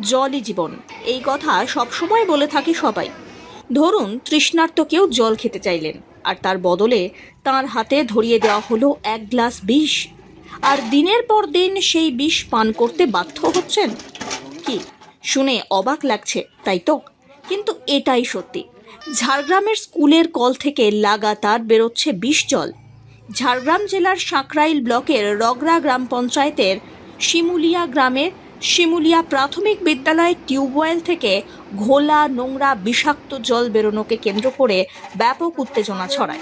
জলই জীবন। এই কথা সবসময় বলে থাকি সবাই। ধরুন, তৃষ্ণার্ত কেউ জল খেতে চাইলেন, আর তার বদলে তার হাতে ধরিয়ে দেওয়া হলো এক গ্লাস বিষ। আর দিনের পর দিন সেই বিষ পান করতে বাধ্য হচ্ছেন? কি, শুনে অবাক লাগছে, তাই তো? কিন্তু এটাই সত্যি। ঝাড়গ্রামের স্কুলের কল থেকে লাগাতার বেরোচ্ছে বিষ জল। ঝাড়গ্রাম জেলার সাঁকরাইল ব্লকের রগরা গ্রাম পঞ্চায়েতের শিমুলিয়া গ্রামের শিমুলিয়া প্রাথমিক বিদ্যালয়ের টিউবওয়েল থেকে ঘোলা, নোংরা, বিষাক্ত জল বেরোনোকে কেন্দ্র করে ব্যাপক উত্তেজনা ছড়ায়।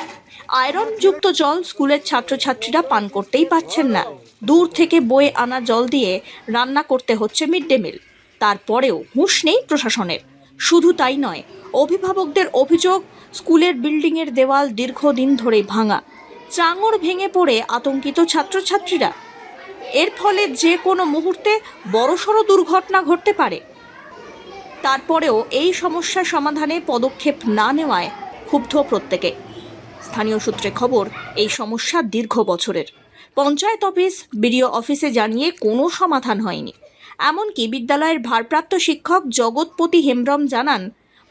আয়রনযুক্ত জল স্কুলের ছাত্রছাত্রীরা পান করতেই পারছেন না। দূর থেকে বয়ে আনা জল দিয়ে রান্না করতে হচ্ছে মিড ডে মিল। তারপরেও হুঁশ নেই প্রশাসনের। শুধু তাই নয়, অভিভাবকদের অভিযোগ স্কুলের বিল্ডিংয়ের দেওয়াল দীর্ঘদিন ধরে ভাঙা। চাঙড় ভেঙে পড়ে আতঙ্কিত ছাত্রছাত্রীরা। এর ফলে যে কোনো মুহূর্তে বড়সড় দুর্ঘটনা ঘটতে পারে। তারপরেও এই সমস্যা সমাধানে পদক্ষেপ না নেওয়ায় ক্ষুব্ধ প্রত্যেকে। স্থানীয় সূত্রে খবর, এই সমস্যা দীর্ঘ বছরের। পঞ্চায়েত অফিস, বিডিও অফিসে জানিয়ে কোনো সমাধান হয়নি। এমনকি বিদ্যালয়ের ভারপ্রাপ্ত শিক্ষক জগৎপতি হেমব্রম জানান,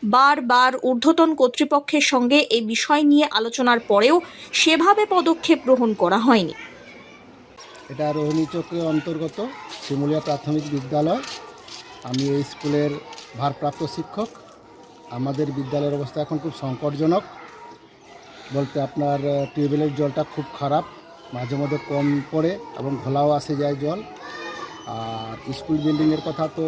বারবার ঊর্ধ্বতন কর্তৃপক্ষের সঙ্গে এই বিষয় নিয়ে আলোচনার পরেও সেভাবে পদক্ষেপ গ্রহণ করা হয়নি। এটা রোহিণী চক্রের অন্তর্গত, শিমুলিয়া প্রাথমিক বিদ্যালয়। আমি এই স্কুলের ভারপ্রাপ্ত শিক্ষক। আমাদের বিদ্যালয়ের অবস্থা এখন খুব সংকটজনক। বলতে আপনার টিউবওয়েলের জলটা খুব খারাপ। মাঝে মধ্যে কম পড়ে এবং ঘোলাও আসে যায় জল। আর স্কুল বিল্ডিংয়ের কথা তো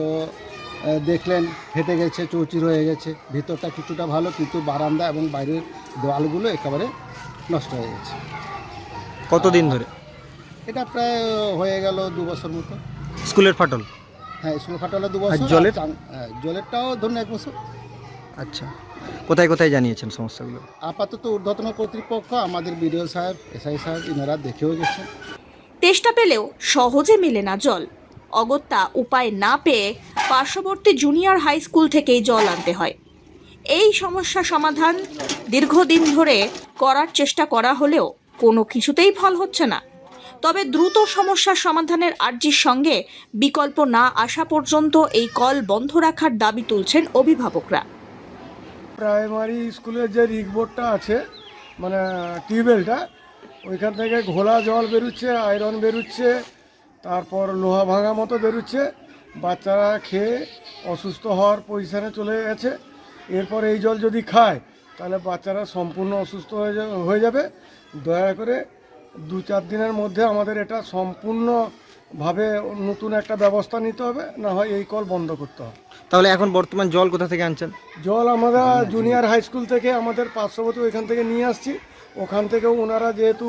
দেখলেন, ফেটে গেছে, চৌচির হয়ে গেছে। ভিতরটা কিছুটা ভালো, কিন্তু বারান্দা এবং বাইরের দেওয়ালগুলো একেবারে নষ্ট হয়ে গেছে। কতদিন ধরে? এটা প্রায় হয়ে গেল দু বছর মতো। স্কুলের ফাটল? হ্যাঁ স্কুল ফাটালে দু বছর। জলের? আর চাং- হ্যাঁ, জলেরটাও ধরুন এক বছর। আচ্ছা। কোথায় কোথায় জানিয়েছেন সমস্যাগুলো? আপাতত ঊর্ধ্বতন কর্তৃপক্ষ আমাদের বিডিও সাহেব এসআই সাহেব ইনারা দেখেও গেছেন। তেষ্টা পেলেও সহজে মেলে না জল। অগত্যা উপায় না পেয়ে পার্শ্ববর্তী জুনিয়র হাই স্কুল থেকেই জল আনতে হয়। এই সমস্যা সমাধান দীর্ঘদিন ধরে করার চেষ্টা করা হলেও কোনো কিছুতেই ফল হচ্ছে না। তবে দ্রুত সমস্যার সমাধানের আর্জির সঙ্গে বিকল্প না আসা পর্যন্ত এই কল বন্ধ রাখার দাবি তুলছেন অভিভাবকরা। প্রাইমারি স্কুলের যে রিগবোর্ডটা আছে মানে টিউবওয়েলটা, ওইখান থেকে ঘোলা জল বেরোচ্ছে, আয়রন বেরোচ্ছে, তারপর লোহা ভাঙা মতো বেরোচ্ছে, বাচ্চারা খেয়ে অসুস্থ হওয়ার পজিশানে চলে গেছে। এরপর এই জল যদি খায়, তাহলে বাচ্চারা সম্পূর্ণ অসুস্থ হয়ে যাবে। দয়া করে দু চার দিনের মধ্যে আমাদের এটা সম্পূর্ণভাবে নতুন একটা ব্যবস্থা নিতে হবে না হয় এই কল বন্ধ করতে হবে। তাহলে এখন বর্তমান জল কোথা থেকে আনছেন? জল আমরা জুনিয়র হাই স্কুল থেকে আমাদের পার্শ্ববর্তী ওইখান থেকে নিয়ে আসছি। ওখান থেকেও ওনারা যেহেতু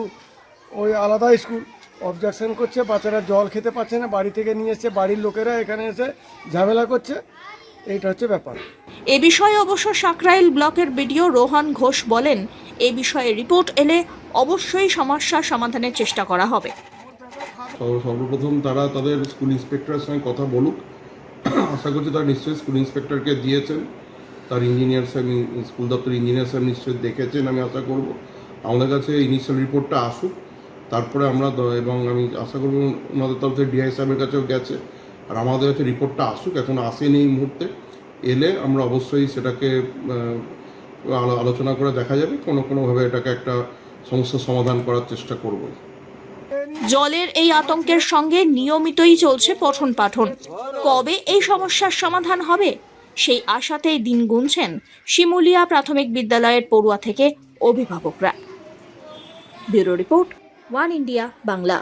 ওই আলাদা স্কুল অবজেকশন করছে বাচ্চারা জল খেতে পারছে না বাড়ি থেকে নিয়ে এসছে বাড়ির লোকেরা এখানে এসে ঝামেলা করছে। এইটা হচ্ছে ব্যাপার। এ বিষয়ে অবশ্য সাকরাইল ব্লকের বিডিও রোহান ঘোষ বলেন এ বিষয়ে রিপোর্ট এলে অবশ্যই সমস্যার সমাধানের চেষ্টা করা হবে। সর্বপ্রথম তারা তাদের স্কুল ইন্সপেক্টরের সঙ্গে কথা বলুক। আশা করছি তারা নিশ্চয়ই স্কুল ইন্সপেক্টরকে দিয়েছেন। তার ইঞ্জিনিয়ার সাহেব, স্কুল দপ্তর ইঞ্জিনিয়ার সাহেব নিশ্চয়ই দেখেছেন আমি আশা করব। আমাদের কাছে ইনিশিয়াল রিপোর্টটা আসুক। তারপরে আমরা এবং আমি আশা করব ওনাদের তরফ থেকে ডিআই সাহেবের কাছেও গেছে। আর আমাদের কাছে রিপোর্টটা আসুক, এখন আসেনি এই মুহূর্তে। এলে আমরা অবশ্যই সেটাকে আলো- আলোচনা করে দেখা যাবে। কোনো কোনোভাবে এটাকে একটা সমস্যার সমাধান করার চেষ্টা করব জলের এই আতঙ্কের সঙ্গে নিয়মিতই চলছে পঠন পাঠন। কবে এই সমস্যার সমাধান হবে, সেই আশাতেই দিন গুনছেন শিমুলিয়া প্রাথমিক বিদ্যালয়ের পড়ুয়া থেকে অভিভাবকরা। Bureau report, one India, Bangla.